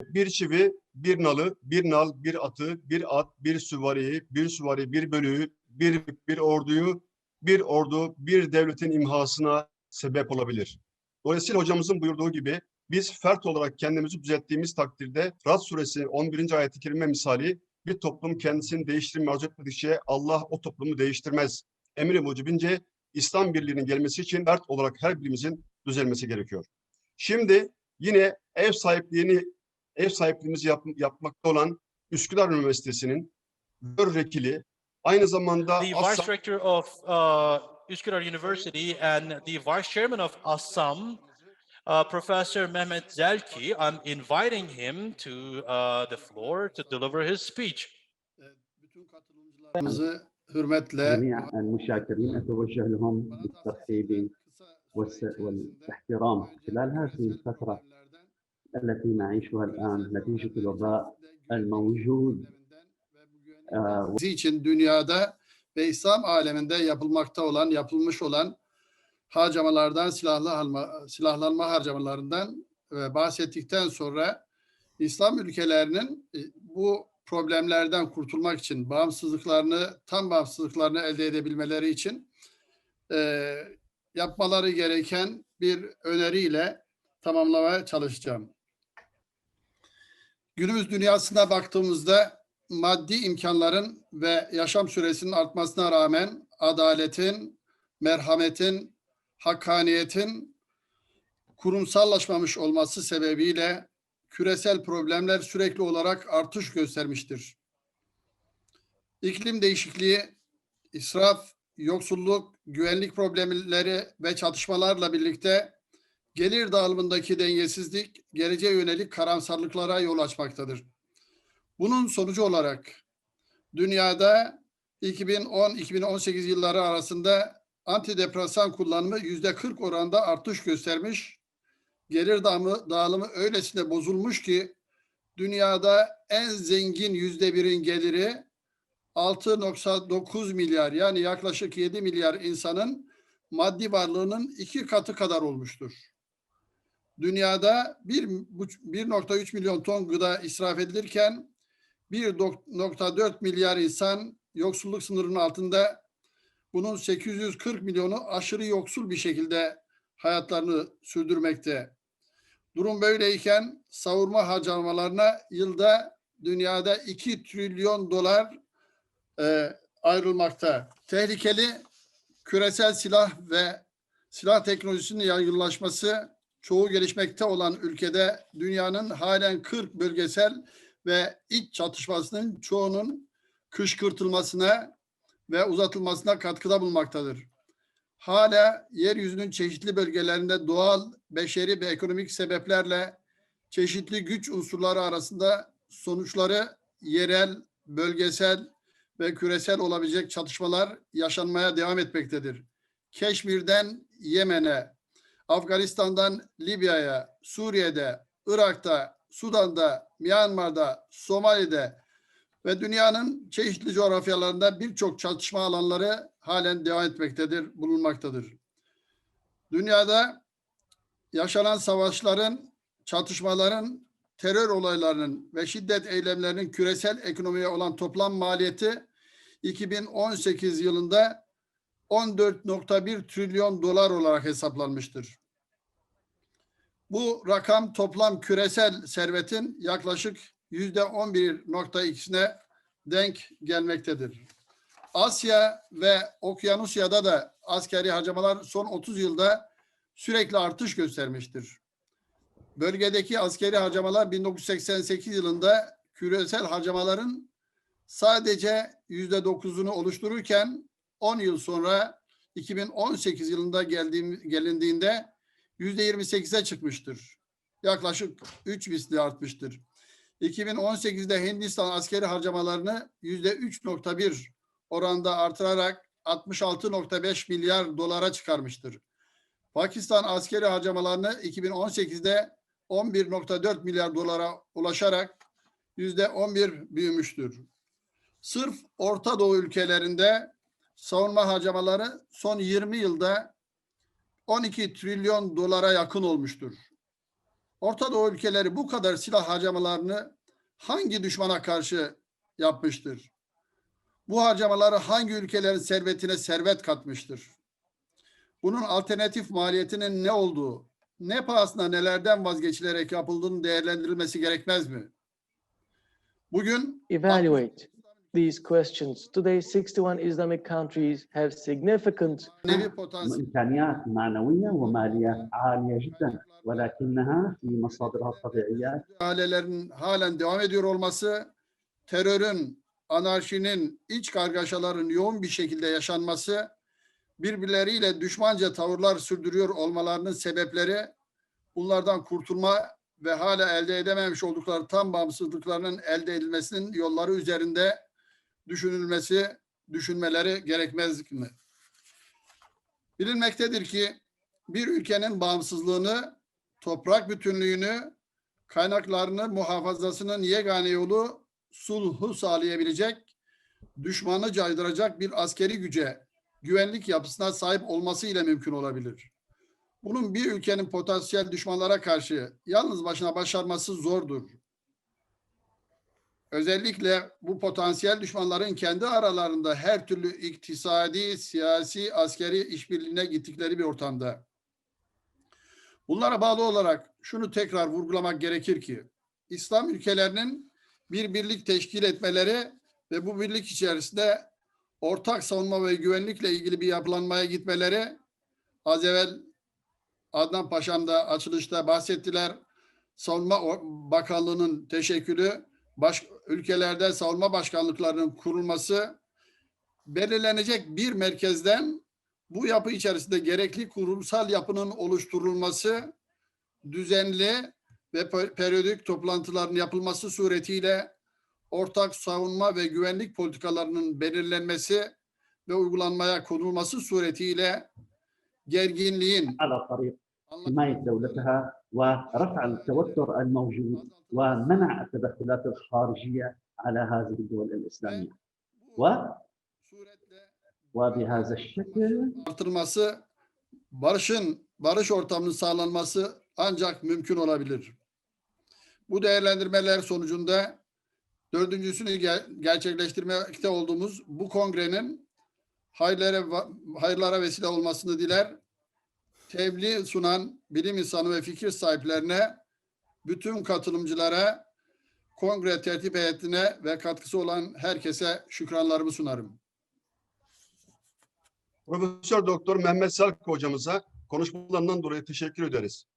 bir çivi, bir nalı, bir nal, bir atı, bir at, bir süvariyi, bir süvari, bir bölüğü, bir, bir orduyu, bir ordu, bir devletin imhasına sebep olabilir. Dolayısıyla hocamızın buyurduğu gibi biz fert olarak kendimizi düzelttiğimiz takdirde Rad suresi 11. ayet-i kerime misali bir toplum kendisini değiştirme arzu etmedikçe Allah o toplumu değiştirmez. Emri mucibince İslam birliğinin gelmesi için fert olarak her birimizin düzelmesi gerekiyor. Şimdi yine ev sahipliğini ev sahipliğimizi yap, yapmakta olan Üsküdar Üniversitesi'nin Bör Vekili aynı zamanda the Assam- vice rector of uh, Üsküdar University and the vice chairman of Assam, uh, Professor Mehmet Zelki. I'm inviting him to uh, the floor to deliver his speech. Bütün katılımcılarımızı hürmetle جميع المشاكرين أتوجه لهم بالترحيب والس- والاحترام خلال هذه الفترة التي نعيشها الآن نتيجة الوباء الموجود آه، Bizi için dünyada ve İslam aleminde yapılmakta olan, yapılmış olan harcamalardan, silahlı alma, silahlanma harcamalarından e, bahsettikten sonra İslam ülkelerinin e, bu problemlerden kurtulmak için, bağımsızlıklarını, tam bağımsızlıklarını elde edebilmeleri için e, yapmaları gereken bir öneriyle tamamlamaya çalışacağım. Günümüz dünyasına baktığımızda maddi imkanların ve yaşam süresinin artmasına rağmen adaletin, merhametin, hakkaniyetin kurumsallaşmamış olması sebebiyle küresel problemler sürekli olarak artış göstermiştir. İklim değişikliği, israf, yoksulluk, güvenlik problemleri ve çatışmalarla birlikte gelir dağılımındaki dengesizlik geleceğe yönelik karamsarlıklara yol açmaktadır. Bunun sonucu olarak dünyada 2010-2018 yılları arasında antidepresan kullanımı yüzde 40 oranda artış göstermiş. Gelir dağılımı, dağılımı öylesine bozulmuş ki dünyada en zengin yüzde birin geliri 6.9 milyar yani yaklaşık 7 milyar insanın maddi varlığının iki katı kadar olmuştur. Dünyada 1.3 milyon ton gıda israf edilirken 1.4 milyar insan yoksulluk sınırının altında bunun 840 milyonu aşırı yoksul bir şekilde hayatlarını sürdürmekte. Durum böyleyken savurma harcamalarına yılda dünyada 2 trilyon dolar e, ayrılmakta. Tehlikeli küresel silah ve silah teknolojisinin yaygınlaşması çoğu gelişmekte olan ülkede dünyanın halen 40 bölgesel ve iç çatışmasının çoğunun kışkırtılmasına ve uzatılmasına katkıda bulunmaktadır. Hala yeryüzünün çeşitli bölgelerinde doğal, beşeri ve ekonomik sebeplerle çeşitli güç unsurları arasında sonuçları yerel, bölgesel ve küresel olabilecek çatışmalar yaşanmaya devam etmektedir. Keşmir'den Yemen'e, Afganistan'dan Libya'ya, Suriye'de, Irak'ta, Sudan'da, Myanmar'da, Somali'de ve dünyanın çeşitli coğrafyalarında birçok çatışma alanları halen devam etmektedir, bulunmaktadır. Dünyada yaşanan savaşların, çatışmaların, terör olaylarının ve şiddet eylemlerinin küresel ekonomiye olan toplam maliyeti 2018 yılında 14.1 trilyon dolar olarak hesaplanmıştır. Bu rakam toplam küresel servetin yaklaşık yüzde 11.2'sine denk gelmektedir. Asya ve Okyanusya'da da askeri harcamalar son 30 yılda sürekli artış göstermiştir. Bölgedeki askeri harcamalar 1988 yılında küresel harcamaların sadece yüzde 9'unu oluştururken 10 yıl sonra 2018 yılında geldiğim, gelindiğinde yüzde 28'e çıkmıştır. Yaklaşık 3 misli artmıştır. 2018'de Hindistan askeri harcamalarını yüzde 3.1 oranda artırarak 66.5 milyar dolara çıkarmıştır. Pakistan askeri harcamalarını 2018'de 11.4 milyar dolara ulaşarak yüzde 11 büyümüştür. Sırf Orta Doğu ülkelerinde savunma harcamaları son 20 yılda 12 trilyon dolara yakın olmuştur. Orta Doğu ülkeleri bu kadar silah harcamalarını hangi düşmana karşı yapmıştır? Bu harcamaları hangi ülkelerin servetine servet katmıştır? Bunun alternatif maliyetinin ne olduğu, ne pahasına nelerden vazgeçilerek yapıldığının değerlendirilmesi gerekmez mi? Bugün evaluate these questions. Today, 61 Islamic countries have significant nevi potansiyel إمكانيات معنوية ومالية عالية جدا ولكنها في مصادرها الطبيعية müdahalelerin halen devam ediyor olması, terörün, anarşinin, iç kargaşaların yoğun bir şekilde yaşanması, birbirleriyle düşmanca tavırlar sürdürüyor olmalarının sebepleri, bunlardan kurtulma ve hala elde edememiş oldukları tam bağımsızlıklarının elde edilmesinin yolları üzerinde düşünülmesi, düşünmeleri gerekmez mi? Bilinmektedir ki bir ülkenin bağımsızlığını, toprak bütünlüğünü, kaynaklarını muhafazasının yegane yolu sulhu sağlayabilecek, düşmanı caydıracak bir askeri güce, güvenlik yapısına sahip olması ile mümkün olabilir. Bunun bir ülkenin potansiyel düşmanlara karşı yalnız başına başarması zordur. Özellikle bu potansiyel düşmanların kendi aralarında her türlü iktisadi, siyasi, askeri işbirliğine gittikleri bir ortamda. Bunlara bağlı olarak şunu tekrar vurgulamak gerekir ki İslam ülkelerinin bir birlik teşkil etmeleri ve bu birlik içerisinde ortak savunma ve güvenlikle ilgili bir yapılanmaya gitmeleri az evvel Adnan Paşam da açılışta bahsettiler. Savunma Bakanlığı'nın teşekkülü, baş, ülkelerde savunma başkanlıklarının kurulması, belirlenecek bir merkezden bu yapı içerisinde gerekli kurumsal yapının oluşturulması, düzenli ve pe- periyodik toplantıların yapılması suretiyle ortak savunma ve güvenlik politikalarının belirlenmesi ve uygulanmaya konulması suretiyle gerginliğin على طريق حماية دولتها ورفع التوتر الموجود ومنع التدخلات الخارجية على هذه الدول الإسلامية و- suretle وبهذا الشكل artırılması, barışın, barış ortamının sağlanması ancak mümkün olabilir. Bu değerlendirmeler sonucunda dördüncüsünü ger- gerçekleştirmekte olduğumuz bu kongrenin hayırlara, va- hayırlara vesile olmasını diler. Tebliğ sunan bilim insanı ve fikir sahiplerine, bütün katılımcılara, kongre tertip heyetine ve katkısı olan herkese şükranlarımı sunarım. Profesör Doktor Mehmet Selk hocamıza konuşmalarından dolayı teşekkür ederiz.